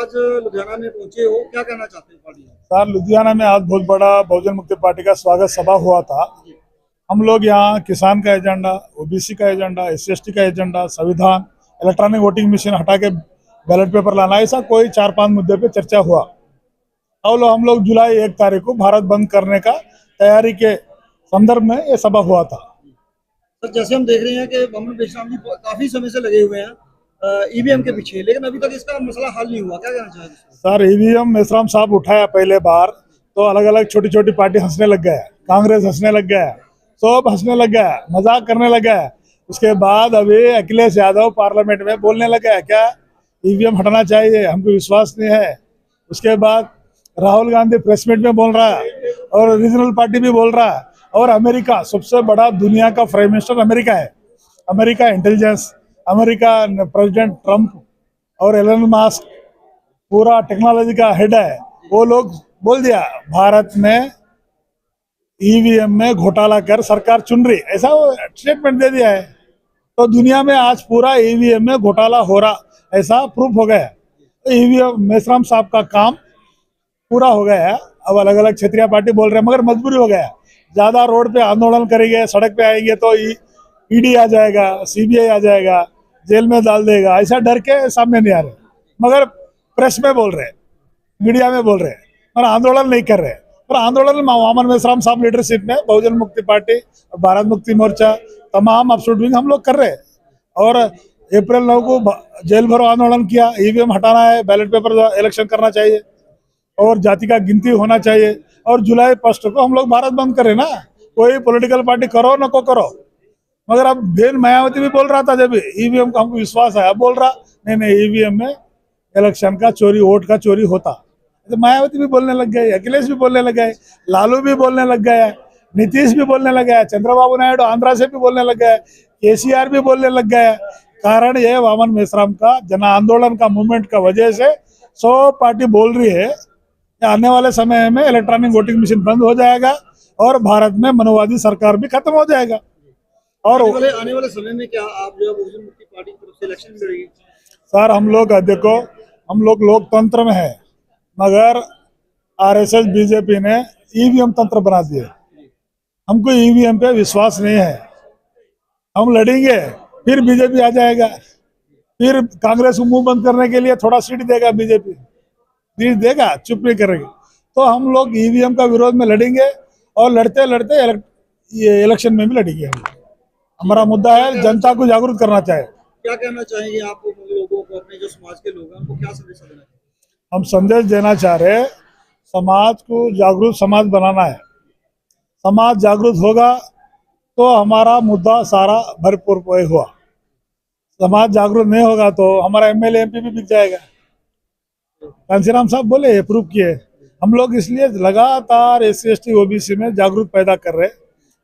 आज लुधियाना में पहुँचे हो क्या कहना चाहते हैं पार्टी सर लुधियाना में आज बहुत बड़ा बहुजन मुक्ति पार्टी का स्वागत सभा हुआ था। हम लोग यहाँ किसान का एजेंडा ओबीसी का एजेंडा एस का एजेंडा संविधान इलेक्ट्रॉनिक वोटिंग मशीन हटा के बैलेट पेपर लाना ऐसा कोई चार पाँच मुद्दे पे चर्चा हुआ। और हम लोग जुलाई एक तारीख को भारत बंद करने का तैयारी के संदर्भ में ये सभा हुआ था। सर जैसे हम देख रहे हैं कि मोहम्मद बेशराम जी काफ़ी समय से लगे हुए हैं। ईवीएम के पीछे, लेकिन अभी तक इसका मसला हल नहीं हुआ, क्या कहना चाहेंगे सर ईवीएम मेसराम साहब उठाया पहले बार तो अलग अलग छोटी छोटी पार्टी हंसने लग गया कांग्रेस हंसने लग गया सब हंसने लग गया मज़ाक करने लग गया उसके बाद अभी अखिलेश यादव पार्लियामेंट में बोलने लगा है, क्या ईवीएम हटाना चाहिए, हमको विश्वास नहीं है। उसके बाद राहुल गांधी प्रेस मीट में बोल रहा है, और रीजनल पार्टी भी बोल रहा है, और अमेरिका, सबसे बड़ा दुनिया का प्राइम मिनिस्टर अमेरिका है, America intelligence. America president Trump और एलन मास्क, पूरा टेक्नोलॉजी का हेड है। वो लोग बोल दिया, भारत में ईवीएम में घोटाला कर सरकार चुन रही ऐसा वो स्टेटमेंट दे दिया है। तो दुनिया में आज पूरा ईवीएम में घोटाला हो रहा, ऐसा प्रूफ हो गया है। ईवीएम मेसराम साहब का काम पूरा हो गया है। अब अलग अलग क्षेत्रीय पार्टी बोल रहे हैं, मगर मजबूरी हो गया है। ज़्यादा रोड पे आंदोलन करेंगे, सड़क पे आएँगे तो ईडी आ जाएगा सीबीआई आ जाएगा। जेल में डाल देगा, ऐसा डर के सामने नहीं आ रहे। मगर प्रेस में बोल रहे हैं, मीडिया में बोल रहे हैं, और आंदोलन नहीं कर रहे और आंदोलन वामन मेसराम साहब लीडरशिप में, बहुजन मुक्ति पार्टी, भारत मुक्ति मोर्चा, तमाम अपसूट हम लोग कर रहे हैं। और अप्रैल नौ को जेल भरो आंदोलन किया ईवीएम हटाना है बैलेट पेपर इलेक्शन करना चाहिए, और जाति का गिनती होना चाहिए, और जुलाई फ़र्स्ट को हम लोग भारत बंद करें ना। कोई पॉलिटिकल पार्टी करो, न को करो। मगर अब बेन मायावती भी बोल रहा था जब ईवीएम का हमको विश्वास है अब बोल रहा, नहीं नहीं ईवीएम में इलेक्शन का चोरी, वोट का चोरी होता। तो मायावती भी बोलने लग गए, अखिलेश भी बोलने लग गए, लालू भी बोलने लग गया नीतीश भी बोलने लग गया चंद्रबाबू नायडू आंध्रा से भी बोलने लग गया केसीआर भी बोलने लग गया कारण ये वामन मेश्राम का, जन आंदोलन का मूवमेंट का वजह से सौ पार्टी बोल रही है आने वाले समय में इलेक्ट्रॉनिक वोटिंग मशीन बंद हो जाएगा और भारत में मनोवादी सरकार भी खत्म हो जाएगा। और आने वाले आने वाले समय में क्या आप जो है बहुजन मुक्ति पार्टी की तरफ़ से इलेक्शन लड़ेगी? सर हम लोग देखो हम लोग लोकतंत्र में है मगर आरएसएस बीजेपी ने ईवीएम तंत्र बना दिए। हमको ईवीएम पे विश्वास नहीं है। हम लड़ेंगे फिर बीजेपी आ जाएगा। फिर कांग्रेस को मुँह बंद करने के लिए थोड़ा सीट देगा बीजेपी। सीट देगा चुप नहीं करेगी। तो हम लोग ईवीएम का विरोध में लड़ेंगे और लड़ते लड़ते ये इलेक्शन में भी लड़ेंगे हम। हमारा मुद्दा है जनता को जागरूक करना चाहिए क्या कहना चाहेंगे आप लोगों को अपने जो समाज के लोग हैं उनको क्या संदेश देना हम संदेश देना चाह रहे हैं समाज को जागरूक समाज बनाना है। समाज जागरूक होगा तो हमारा मुद्दा सारा भरपूर हुआ। समाज जागरूक नहीं होगा तो हमारा एमएलए एमपी भी बिक जाएगा। कांसीराम साहब बोले अप्रूव किए। हम लोग इसलिए लगातार S C S T OBC में जागरूक पैदा कर रहे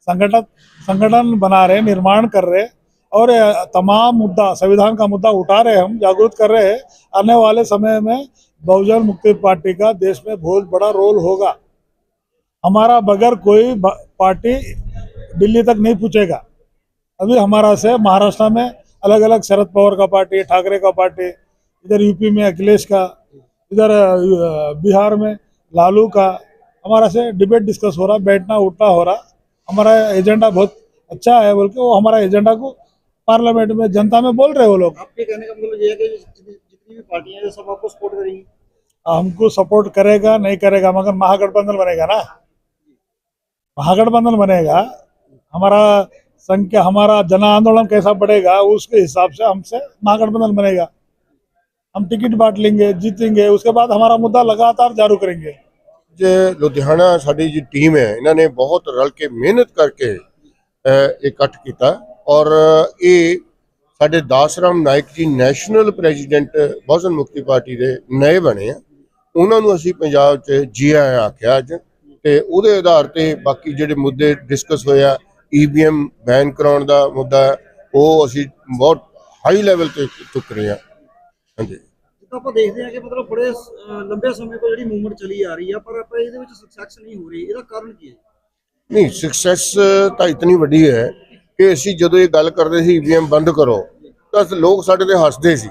संगठन संगठन बना रहे, निर्माण कर रहे, और तमाम मुद्दा, संविधान का मुद्दा उठा रहे हम, जागरूक कर रहे हैं, आने वाले समय में बहुजन मुक्ति पार्टी का देश में बहुत बड़ा रोल होगा। हमारा बगैर कोई पार्टी दिल्ली तक नहीं पूछेगा। अभी हमारा से महाराष्ट्र में अलग अलग शरद पवार का पार्टी, ठाकरे का पार्टी, इधर यूपी में अखिलेश का, इधर बिहार में लालू का, हमारा से डिबेट डिस्कस हो रहा, बैठना, उठना हो रहा। हमारा एजेंडा बहुत अच्छा है बोल के वो हमारा एजेंडा को पार्लियामेंट में जनता में बोल रहे वो लोग। आपके कहने का मतलब ये है कि जितनी जितनी भी पार्टियाँ हैं सब आपको सपोर्ट करेंगी। हमको सपोर्ट करेगा नहीं करेगा मगर महागठबंधन बनेगा ना। महागठबंधन बनेगा हमारा संख्या हमारा जन आंदोलन कैसा बढ़ेगा उसके हिसाब से हमसे महागठबंधन बनेगा। हम टिकट बांट लेंगे जीतेंगे उसके बाद हमारा मुद्दा लगातार जारू करेंगे। ਲੁਧਿਆਣਾ ਸਾਡੀ ਜੀ ਟੀਮ ਹੈ, ਇਹਨਾਂ ਨੇ ਬਹੁਤ ਰਲ ਕੇ ਮਿਹਨਤ ਕਰਕੇ ਇਕੱਠ ਕੀਤਾ ਔਰ ਇਹ ਸਾਡੇ ਦਾਸ ਰਾਮ ਨਾਇਕ ਜੀ ਨੈਸ਼ਨਲ ਪ੍ਰੈਜ਼ੀਡੈਂਟ ਬਹੁਜਨ ਮੁਕਤੀ ਪਾਰਟੀ ਦੇ ਨਏ ਬਣੇ ਆ। ਉਹਨਾਂ ਨੂੰ ਅਸੀਂ ਪੰਜਾਬ 'ਚ ਜੀ ਆਇਆਂ ਆਖਿਆ ਅੱਜ ਤੇ ਉਹਦੇ ਆਧਾਰ ਤੇ ਬਾਕੀ ਜਿਹੜੇ ਮੁੱਦੇ ਡਿਸਕਸ ਹੋਇਆ ਈਵੀਐਮ ਬੈਨ ਕਰਾਉਣ ਦਾ ਮੁੱਦਾ, ਉਹ ਅਸੀਂ ਬਹੁਤ ਹਾਈ ਲੈਵਲ ਤੇ ਚੁੱਕ ਰਹੇ ਹਾਂ। ਹਾਂਜੀ। ਜਿੱਦਾਂ ਆਪਾਂ ਦੇਖਦੇ ਹਾਂ ਕਿ ਮਤਲਬ ਬੜੇ ਅਹ, ਲੰਬੇ ਸਮੇਂ ਤੋਂ ਜਿਹੜੀ ਮੂਵਮੈਂਟ ਚੱਲੀ ਆ ਰਹੀ ਆ ਪਰ ਆਪਾਂ ਇਹਦੇ ਵਿੱਚ ਸਕਸੈਸ ਨਹੀਂ ਹੋ ਰਹੀ। ਇਹਦਾ ਕਾਰਨ ਕੀ ਹੈ? ਨਹੀਂ ਸਕਸੈਸ ਤਾਂ ਇਤਨੀ ਵੱਡੀ ਹੈ ਕਿ ਅਸੀਂ ਜਦੋਂ ਇਹ ਗੱਲ ਕਰਦੇ ਸੀ ਈਵੀਐਮ ਬੰਦ ਕਰੋ ਤਾਂ ਲੋਕ ਸਾਡੇ ਤੇ ਹੱਸਦੇ ਸੀ।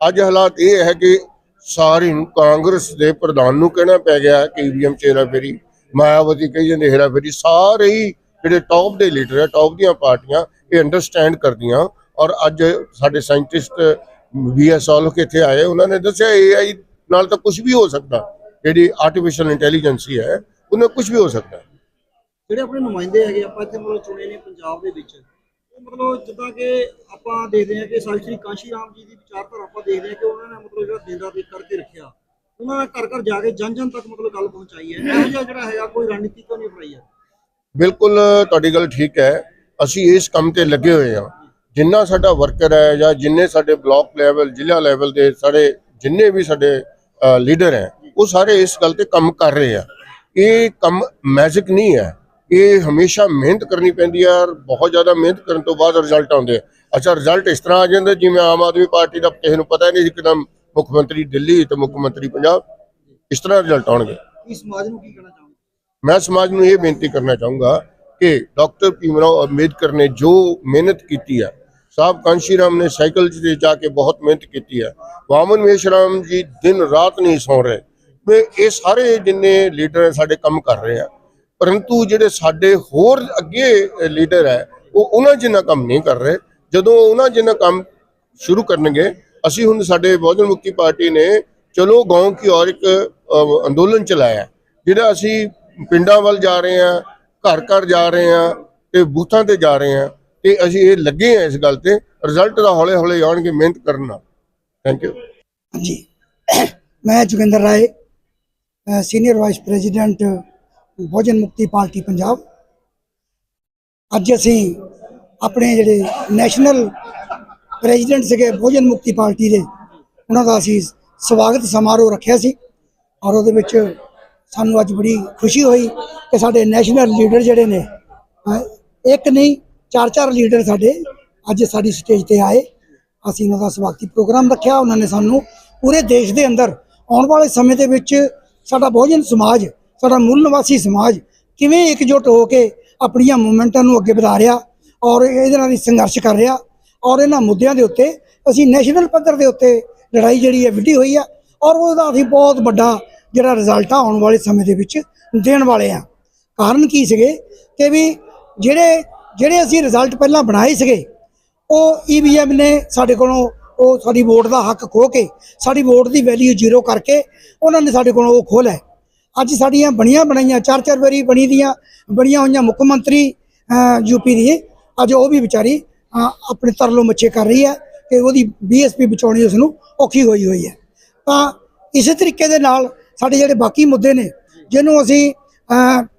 ਅੱਜ ਹਾਲਾਤ ਇਹ ਹੈ ਕਿ ਸਾਰੀ ਨੂੰ ਕਾਂਗਰਸ ਦੇ ਪ੍ਰਧਾਨ ਨੂੰ ਕਹਿਣਾ ਪੈ ਗਿਆ ਕਿ ਈਵੀਐਮ ਚੇਰਾ ਫੇਰੀ ਮਾਇਆਵਤੀ ਕਹੀ ਜਾਂਦੇ ਹੇਰਾ ਫੇਰੀ ਸਾਰੇ ਹੀ ਜਿਹੜੇ ਟੌਪ ਦੇ ਲੀਡਰ ਹੈ ਟੌਪ ਦੀਆਂ ਪਾਰਟੀਆਂ ਇਹ ਅੰਡਰਸਟੈਂਡ ਕਰਦੀਆਂ ਔਰ ਅੱਜ ਸਾਡੇ ਸਾਇੰਟਿਸਟ ਵੀਐਸ ਲੋਕ ਇੱਥੇ ਆਏ ਉਹਨਾਂ ਨੇ ਦੱਸਿਆ ਏਆਈ ਨਾਲ ਤਾਂ ਕੁਝ ਵੀ ਹੋ ਸਕਦਾ ਜਿਹੜੀ ਆਰਟੀਫੀਸ਼ੀਅਲ ਇੰਟੈਲੀਜੈਂਸੀ ਹੈ ਉਹਨਾਂ ਕੁਝ ਵੀ ਹੋ ਸਕਦਾ। ਜਿਹੜੇ ਆਪਣੇ ਨੁਮਾਇੰਦੇ ਹੈਗੇ ਆਪਾਂ ਇੱਥੇ ਮਤਲਬ ਚੁਣੇ ਨੇ ਪੰਜਾਬ ਦੇ ਵਿੱਚ। ਉਹ ਮਤਲਬ ਜਿੱਦਾਂ ਕਿ ਆਪਾਂ ਦੇਖਦੇ ਹਾਂ ਕਿ ਸਾਈ ਸ਼੍ਰੀ ਕਾਂਸ਼ੀ ਰਾਮ ਜੀ ਦੀ ਵਿਚਾਰਧਾਰਾ ਆਪਾਂ ਦੇਖਦੇ ਹਾਂ ਕਿ ਉਹਨਾਂ ਨੇ ਮਤਲਬ ਜਿਹੜਾ ਦਿਨ ਰਾਤ ਕਰਕੇ ਰੱਖਿਆ। ਉਹਨਾਂ ਨੇ ਘਰ ਘਰ ਜਾ ਕੇ ਜਨ ਜਨ ਤੱਕ ਮਤਲਬ ਗੱਲ ਪਹੁੰਚਾਈ ਹੈ। ਇਹੋ ਜਿਹਾ ਜਿਹੜਾ ਹੈਗਾ ਕੋਈ ਰਣਨੀਤੀ ਕਿਉਂ ਨਹੀਂ ਅਪਣਾਈ ਹੈ? ਬਿਲਕੁਲ ਤੁਹਾਡੀ ਗੱਲ ਠੀਕ ਹੈ। ਅਸੀਂ ਇਸ ਕੰਮ ਤੇ ਲੱਗੇ ਹੋਏ ਹਾਂ। ਜਿੰਨਾ ਸਾਡਾ ਵਰਕਰ ਹੈ ਜਾਂ ਜਿੰਨੇ ਸਾਡੇ ਬਲਾਕ ਲੈਵਲ ਜ਼ਿਲ੍ਹਾ ਲੈਵਲ ਦੇ ਸਾਡੇ ਜਿੰਨੇ ਵੀ ਸਾਡੇ ਲੀਡਰ ਹੈ ਉਹ ਸਾਰੇ ਇਸ ਗੱਲ ਤੇ ਕੰਮ ਕਰ ਰਹੇ ਆ। ਇਹ ਕੰਮ ਮੈਜਿਕ ਨਹੀਂ ਹੈ। ਇਹ ਹਮੇਸ਼ਾ ਮਿਹਨਤ ਕਰਨੀ ਪੈਂਦੀ ਹੈ ਔਰ ਬਹੁਤ ਜ਼ਿਆਦਾ ਮਿਹਨਤ ਕਰਨ ਤੋਂ ਬਾਅਦ ਰਿਜ਼ਲਟ ਆਉਂਦੇ ਆ। ਅੱਛਾ ਰਿਜ਼ਲਟ ਇਸ ਤਰ੍ਹਾਂ ਆ ਜਾਂਦਾ ਜਿਵੇਂ ਆਮ ਆਦਮੀ ਪਾਰਟੀ ਦਾ ਕਿਸੇ ਨੂੰ ਪਤਾ ਨਹੀਂ ਇੱਕਦਮ ਮੁੱਖ ਮੰਤਰੀ ਦਿੱਲੀ ਤੇ ਮੁੱਖ ਮੰਤਰੀ ਪੰਜਾਬ ਇਸ ਤਰ੍ਹਾਂ ਰਿਜ਼ਲਟ ਆਉਣਗੇ। ਕੀ ਸਮਾਜ ਨੂੰ ਕੀ ਕਹਿਣਾ ਚਾਹੁੰਦੇ ਮੈਂ ਸਮਾਜ ਨੂੰ ਇਹ ਬੇਨਤੀ ਕਰਨਾ ਚਾਹੂੰਗਾ ਕਿ ਡਾਕਟਰ ਭੀਮਰਾਓ ਅੰਬੇਦਕਰ ਨੇ ਜੋ ਮਿਹਨਤ ਕੀਤੀ ਹੈ ਸਾਹਿਬ ਕਾਂਸ਼ੀਰਾਮ ਨੇ ਸਾਈਕਲ 'ਤੇ ਜਾ ਕੇ ਬਹੁਤ ਮਿਹਨਤ ਕੀਤੀ ਹੈ ਵਾਮਨ ਮੇਸ਼ਰਾਮ ਜੀ ਦਿਨ ਰਾਤ ਨਹੀਂ ਸੌਂ ਰਹੇ ਵੀ ਇਹ ਸਾਰੇ ਜਿੰਨੇ ਲੀਡਰ ਹੈ ਸਾਡੇ ਕੰਮ ਕਰ ਰਹੇ ਆ ਪਰੰਤੂ ਜਿਹੜੇ ਸਾਡੇ ਹੋਰ ਅੱਗੇ ਲੀਡਰ ਹੈ ਉਹ ਉਹਨਾਂ ਜਿੰਨਾ ਕੰਮ ਨਹੀਂ ਕਰ ਰਹੇ ਜਦੋਂ ਉਹਨਾਂ ਜਿੰਨਾ ਕੰਮ ਸ਼ੁਰੂ ਕਰਨਗੇ ਅਸੀਂ ਹੁਣ ਸਾਡੇ ਬਹੁਜਨ ਮੁਕਤੀ ਪਾਰਟੀ ਨੇ ਚਲੋ ਗਾਉਂ ਕੀ ਔਰ ਇੱਕ ਅੰਦੋਲਨ ਚਲਾਇਆ ਜਿਹੜਾ ਅਸੀਂ ਪਿੰਡਾਂ ਵੱਲ ਜਾ ਰਹੇ ਹਾਂ ਘਰ ਘਰ ਜਾ ਰਹੇ ਹਾਂ ਤੇ ਬੂਥਾਂ ਤੇ ਜਾ ਰਹੇ ਹਾਂ ਤੇ ਅਸੀਂ ਇਹ ਲੱਗੇ ਹਾਂ ਇਸ ਗੱਲ ਤੇ ਰਿਜ਼ਲਟ ਦਾ ਹੌਲੇ ਹੌਲੇ ਆਉਣਗੇ ਮਿਹਨਤ ਕਰਨ ਨਾਲ। ਥੈਂਕ ਯੂ ਹਾਂਜੀ। ਮੈਂ Joginder Rai senior vice president Bhojan Mukti party, Punjab. ਅੱਜ ਅਸੀਂ ਆਪਣੇ ਜਿਹੜੇ ਨੈਸ਼ਨਲ ਪ੍ਰੈਜ਼ੀਡੈਂਟ ਸੀਗੇ, ਭੋਜਨ ਮੁਕਤੀ ਪਾਰਟੀ ਦੇ, ਉਹਨਾਂ ਦਾ ਅਸੀਂ ਸਵਾਗਤ ਸਮਾਰੋਹ ਰੱਖਿਆ ਸੀ। ਔਰ ਉਹਦੇ ਵਿੱਚ ਸਾਨੂੰ ਅੱਜ ਬੜੀ ਖੁਸ਼ੀ ਹੋਈ ਕਿ ਸਾਡੇ ਨੈਸ਼ਨਲ ਲੀਡਰ ਜਿਹੜੇ ਨੇ ਇੱਕ ਨਹੀਂ ਚਾਰ ਚਾਰ ਲੀਡਰ ਸਾਡੇ ਅੱਜ ਸਾਡੀ ਸਟੇਜ ਤੇ ਆਏ। ਅਸੀਂ ਉਹਨਾਂ ਦਾ ਸਵਾਗਤੀ ਪ੍ਰੋਗਰਾਮ ਰੱਖਿਆ। ਉਹਨਾਂ ਨੇ ਸਾਨੂੰ ਪੂਰੇ ਦੇਸ਼ ਦੇ ਅੰਦਰ ਆਉਣ ਵਾਲੇ ਸਮੇਂ ਦੇ ਵਿੱਚ ਸਾਡਾ ਬਹੁਜਨ ਸਮਾਜ, ਸਾਡਾ ਮੂਲ ਨਿਵਾਸੀ ਸਮਾਜ ਕਿਵੇਂ ਇਕਜੁੱਟ ਹੋ ਕੇ ਆਪਣੀਆਂ ਮੂਵਮੈਂਟਾਂ ਨੂੰ ਅੱਗੇ ਵਧਾ ਰਿਹਾ ਔਰ ਇਹਦੇ ਨਾਲ ਹੀ ਸੰਘਰਸ਼ ਕਰ ਰਿਹਾ ਔਰ ਇਹਨਾਂ ਮੁੱਦਿਆਂ ਦੇ ਉੱਤੇ ਅਸੀਂ ਨੈਸ਼ਨਲ ਪੱਧਰ ਦੇ ਉੱਤੇ ਲੜਾਈ ਜਿਹੜੀ ਹੈ ਵਿੱਢੀ ਹੋਈ ਆ ਔਰ ਉਹਦਾ ਅਸੀਂ ਬਹੁਤ ਵੱਡਾ ਜਿਹੜਾ ਰਿਜ਼ਲਟ ਆਉਣ ਵਾਲੇ ਸਮੇਂ ਦੇ ਵਿੱਚ ਦੇਣ ਵਾਲੇ ਆ। ਕਾਰਨ ਕੀ ਸੀਗੇ ਕਿ ਵੀ ਜਿਹੜੇ ਜਿਹੜੇ ਅਸੀਂ ਰਿਜ਼ਲਟ ਪਹਿਲਾਂ ਬਣਾਏ ਸੀਗੇ ਉਹ ਈਵੀਐਮ ਨੇ ਸਾਡੇ ਕੋਲੋਂ ਉਹ ਸਾਡੀ ਵੋਟ ਦਾ ਹੱਕ ਖੋ ਕੇ ਸਾਡੀ ਵੋਟ ਦੀ ਵੈਲਿਊ ਜ਼ੀਰੋ ਕਰਕੇ ਉਹਨਾਂ ਨੇ ਸਾਡੇ ਕੋਲੋਂ ਉਹ ਖੋਹ ਲਿਆ। ਅੱਜ ਸਾਡੀਆਂ ਬਣੀਆਂ ਬਣਾਈਆਂ ਚਾਰ ਚਾਰ ਵਾਰੀ ਬਣੀ ਦੀਆਂ ਬਣੀਆਂ ਹੋਈਆਂ ਮੁੱਖ ਮੰਤਰੀ ਯੂਪੀ ਦੀ ਅੱਜ ਉਹ ਵੀ ਵਿਚਾਰੀ ਅਹ, ਆਪਣੇ ਤਰਲੋ ਮੱਛੇ ਕਰ ਰਹੀ ਹੈ ਕਿ ਉਹਦੀ ਬੀਐਸਪੀ ਬਚਾਉਣੀ ਉਸ ਨੂੰ ਔਖੀ ਹੋਈ ਹੋਈ ਹੈ। ਤਾਂ ਇਸੇ ਤਰੀਕੇ ਦੇ ਨਾਲ ਸਾਡੇ ਜਿਹੜੇ ਬਾਕੀ ਮੁੱਦੇ ਨੇ ਜਿਹਨੂੰ ਅਸੀਂ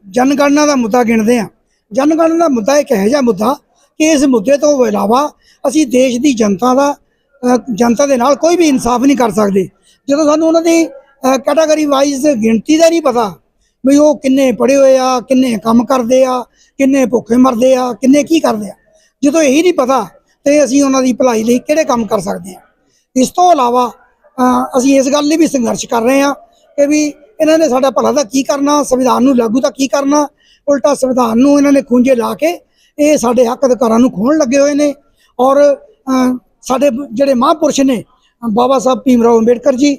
ਜਨਗਣਨਾ ਦਾ ਮੁੱਦਾ ਗਿਣਦੇ ਹਾਂ ਜਨਗਣਨਾ ਦਾ ਮੁੱਦਾ ਇੱਕ ਇਹੋ ਜਿਹਾ ਮੁੱਦਾ ਕਿ ਇਸ ਮੁੱਦੇ ਤੋਂ ਇਲਾਵਾ ਅਸੀਂ ਦੇਸ਼ ਦੀ ਜਨਤਾ ਦਾ ਜਨਤਾ ਦੇ ਨਾਲ ਕੋਈ ਵੀ ਇਨਸਾਫ ਨਹੀਂ ਕਰ ਸਕਦੇ। ਜਦੋਂ ਸਾਨੂੰ ਉਹਨਾਂ ਦੀ ਕੈਟਾਗਰੀ ਵਾਈਜ਼ ਗਿਣਤੀ ਦਾ ਨਹੀਂ ਪਤਾ ਵੀ ਉਹ ਕਿੰਨੇ ਪੜੇ ਹੋਏ ਆ, ਕਿੰਨੇ ਕੰਮ ਕਰਦੇ ਆ, ਕਿੰਨੇ ਭੁੱਖੇ ਮਰਦੇ ਆ, ਕਿੰਨੇ ਕੀ ਕਰਦੇ ਆ, ਜਦੋਂ ਇਹੀ ਨਹੀਂ ਪਤਾ ਤੇ ਅਸੀਂ ਉਹਨਾਂ ਦੀ ਭਲਾਈ ਲਈ ਕਿਹੜੇ ਕੰਮ ਕਰ ਸਕਦੇ ਆ। ਇਸ ਤੋਂ ਇਲਾਵਾ ਅਸੀਂ ਇਸ ਗੱਲ ਲਈ ਵੀ ਸੰਘਰਸ਼ ਕਰ ਰਹੇ ਹਾਂ ਕਿ ਵੀ ਇਹਨਾਂ ਨੇ ਸਾਡਾ ਭਲਾ ਤਾਂ ਕੀ ਕਰਨਾ, ਸੰਵਿਧਾਨ ਨੂੰ ਲਾਗੂ ਤਾਂ ਕੀ ਕਰਨਾ ਉਲਟਾ ਸੰਵਿਧਾਨ ਨੂੰ ਇਹਨਾਂ ਨੇ ਖੂੰਜੇ ਲਾ ਕੇ ਇਹ ਸਾਡੇ ਹੱਕ ਅਧਿਕਾਰਾਂ ਨੂੰ ਖੋਹਣ ਲੱਗੇ ਹੋਏ ਨੇ। ਔਰ ਸਾਡੇ ਜਿਹੜੇ ਮਹਾਂਪੁਰਸ਼ ਨੇ, ਬਾਬਾ ਸਾਹਿਬ ਭੀਮ ਰਾਓ ਅੰਬੇਡਕਰ ਜੀ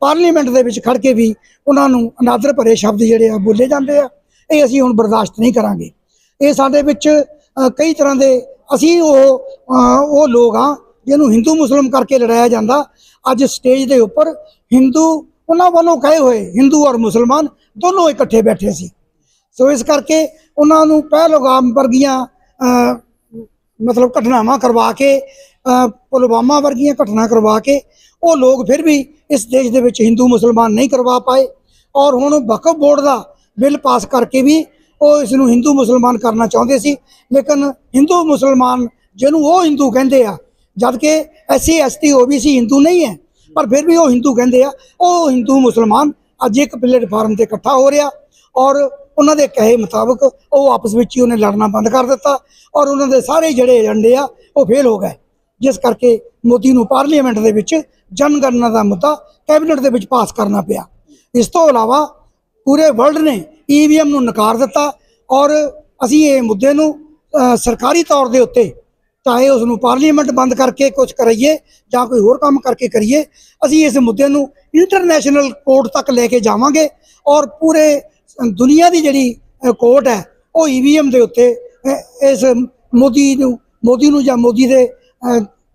ਪਾਰਲੀਮੈਂਟ ਦੇ ਵਿੱਚ ਖੜ ਕੇ ਵੀ ਉਹਨਾਂ ਨੂੰ ਅਨਾਦਰ ਭਰੇ ਸ਼ਬਦ ਜਿਹੜੇ ਆ ਬੋਲੇ ਜਾਂਦੇ ਆ। ਇਹ ਅਸੀਂ ਹੁਣ ਬਰਦਾਸ਼ਤ ਨਹੀਂ ਕਰਾਂਗੇ। ਇਹ ਸਾਡੇ ਵਿੱਚ ਕਈ ਤਰ੍ਹਾਂ ਦੇ ਅਸੀਂ ਉਹ ਉਹ ਲੋਕ ਆ ਜਿਹਨੂੰ ਹਿੰਦੂ ਮੁਸਲਮ ਕਰਕੇ ਲੜਾਇਆ ਜਾਂਦਾ। ਅੱਜ ਸਟੇਜ ਦੇ ਉੱਪਰ ਹਿੰਦੂ ਉਹਨਾਂ ਵੱਲੋਂ ਕਹੇ ਹੋਏ ਹਿੰਦੂ ਔਰ ਮੁਸਲਮਾਨ ਦੋਨੋਂ ਇਕੱਠੇ ਬੈਠੇ ਸੀ। ਸੋ ਇਸ ਕਰਕੇ ਉਹਨਾਂ ਨੂੰ ਪਹਿਲਗਾਮ ਵਰਗੀਆਂ ਮਤਲਬ ਘਟਨਾਵਾਂ ਕਰਵਾ ਕੇ ਪੁਲਵਾਮਾ ਵਰਗੀਆਂ ਘਟਨਾ ਕਰਵਾ ਕੇ ਉਹ ਲੋਕ ਫਿਰ ਵੀ ਇਸ ਦੇਸ਼ ਦੇ ਵਿੱਚ ਹਿੰਦੂ, ਮੁਸਲਮਾਨ ਨਹੀਂ ਕਰਵਾ ਪਾਏ ਔਰ ਹੁਣ ਵਕਫ ਬੋਰਡ ਦਾ ਬਿੱਲ ਪਾਸ ਕਰਕੇ ਵੀ ਉਹ ਇਸ ਨੂੰ ਹਿੰਦੂ, ਮੁਸਲਮਾਨ ਕਰਨਾ ਚਾਹੁੰਦੇ ਸੀ। ਲੇਕਿਨ ਹਿੰਦੂ, ਮੁਸਲਮਾਨ ਜਿਹਨੂੰ ਉਹ ਹਿੰਦੂ ਕਹਿੰਦੇ ਆ, ਜਦ ਕਿ ਐਸਸੀ, ਐਸਟੀ, ਓਬੀਸੀ ਹਿੰਦੂ ਨਹੀਂ ਹੈ, ਪਰ ਫਿਰ ਵੀ ਉਹ ਹਿੰਦੂ ਕਹਿੰਦੇ ਆ, ਉਹ ਹਿੰਦੂ, ਮੁਸਲਮਾਨ ਅੱਜ ਇੱਕ ਪਲੇਟਫਾਰਮ ਤੇ ਇਕੱਠਾ ਹੋ ਰਿਹਾ। ਔਰ ਉਹਨਾਂ ਦੇ ਕਹੇ ਮੁਤਾਬਕ ਉਹ ਆਪਸ ਵਿੱਚ ਹੀ ਉਹਨੇ ਲੜਨਾ ਬੰਦ ਕਰ ਦਿੱਤਾ ਔਰ ਉਹਨਾਂ ਦੇ ਸਾਰੇ ਜਿਹੜੇ ਏਜੰਡੇ ਆ, ਉਹ ਫੇਲ ਹੋ ਗਏ। ਜਿਸ ਕਰਕੇ ਮੋਦੀ ਨੂੰ ਪਾਰਲੀਮੈਂਟ ਦੇ ਵਿੱਚ ਜਨਗਣਨਾ ਦਾ ਮੁੱਦਾ ਕੈਬਨਿਟ ਦੇ ਵਿੱਚ ਪਾਸ ਕਰਨਾ ਪਿਆ। ਇਸ ਤੋਂ ਇਲਾਵਾ ਪੂਰੇ ਵਰਲਡ ਨੇ ਈਵੀਐਮ ਨੂੰ ਨਕਾਰ ਦਿੱਤਾ ਔਰ ਅਸੀਂ ਇਹ ਮੁੱਦੇ ਨੂੰ ਸਰਕਾਰੀ ਤੌਰ ਦੇ ਉੱਤੇ ਚਾਹੇ ਉਸ ਨੂੰ ਪਾਰਲੀਮੈਂਟ ਬੰਦ ਕਰਕੇ ਕੁਝ ਕਰਾਈਏ ਜਾਂ ਕੋਈ ਹੋਰ ਕੰਮ ਕਰਕੇ ਕਰੀਏ, ਅਸੀਂ ਇਸ ਮੁੱਦੇ ਨੂੰ ਇੰਟਰਨੈਸ਼ਨਲ ਕੋਰਟ ਤੱਕ ਲੈ ਕੇ ਜਾਵਾਂਗੇ ਔਰ ਪੂਰੇ ਦੁਨੀਆ ਦੀ ਜਿਹੜੀ ਅ, ਕੋਰਟ ਹੈ ਉਹ ਈਵੀਐਮ ਦੇ ਉੱਤੇ ਇਸ ਮੋਦੀ ਨੂੰ ਮੋਦੀ ਨੂੰ ਜਾਂ ਮੋਦੀ ਦੇ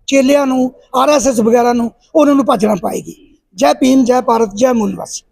ਚੇਲਿਆਂ ਨੂੰ ਆਰਐਸਐਸ ਵਗੈਰਾ ਨੂੰ ਉਹਨਾਂ ਨੂੰ ਭੱਜਣਾ ਪਾਏਗੀ। ਜੈ ਭੀਮ ਜੈ ਭਾਰਤ ਜੈ ਮੂਲ ਨਿਵਾਸੀ।